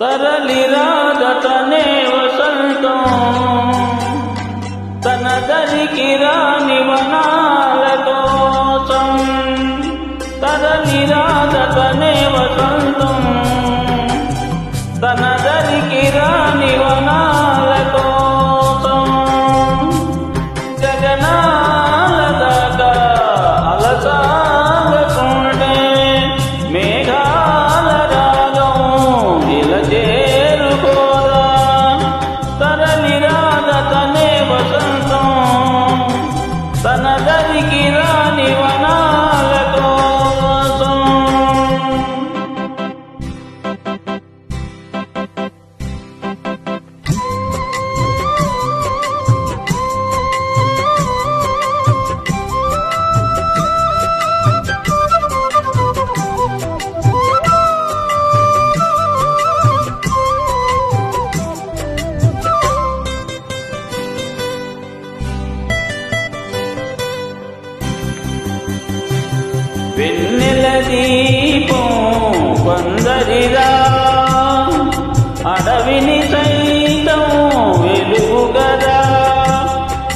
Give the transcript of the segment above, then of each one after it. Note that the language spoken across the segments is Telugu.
తరలి తరలిరాదతనే వసంతం. తన దరికి రాని వెన్నెల దీపం కొందరిరా అడవిని సైతం వెలుగుగదా.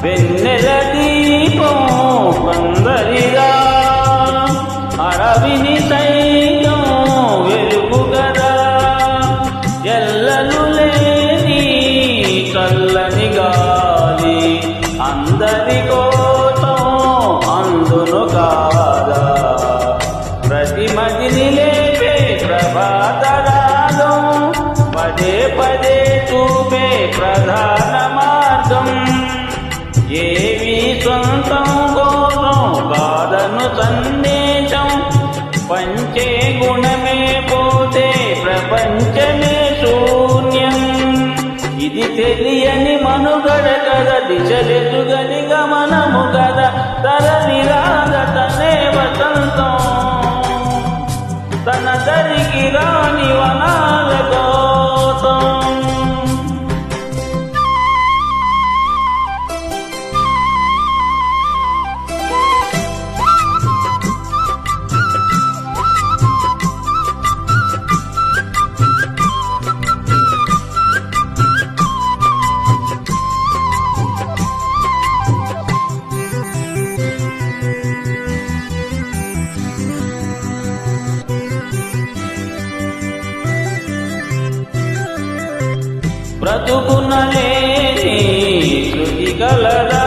వెన్నెల దీపం కొందరిరా అడవిని సైతం వెలుగుగదా. ఎల్లలు లేని చల్లని గాలి అందరికో ప్రతి మదిని లేపే ప్రభాతరాగం. పదే పదే చూపే ప్రధాన మార్గం. ఏవి సొంతం కోసం కాదను సందేశం పంచే గుణమే పోతే ప్రపంచమే శూన్యం. ఇది తెలియని మనుగడ కద దిశలెదుగని గమనము కదా. బ్రతుకునలేని శృతి కలదా.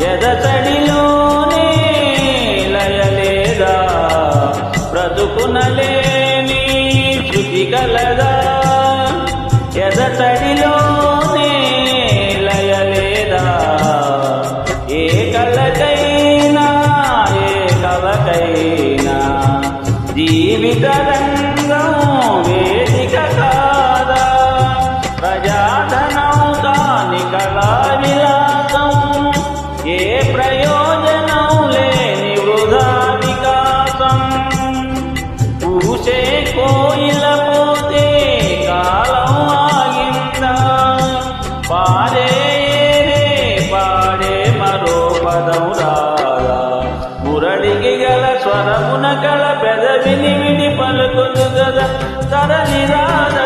ఎదతడిలోనే లయలేదా. బ్రతుకునలేని శృతి కలదా. ఎదతడిలోనే లయలేదా. ఏ కలకైనా ఏ కలకైనా జీవిత రంగం వేదిక పూసే కోయిల పోతే కాలం ఆగిందా? పాడే పాడే మరో పదం రాదా? మురళికి గల స్వరమున గల పెదవిని విడి పలుకులు గద? తరలి రాద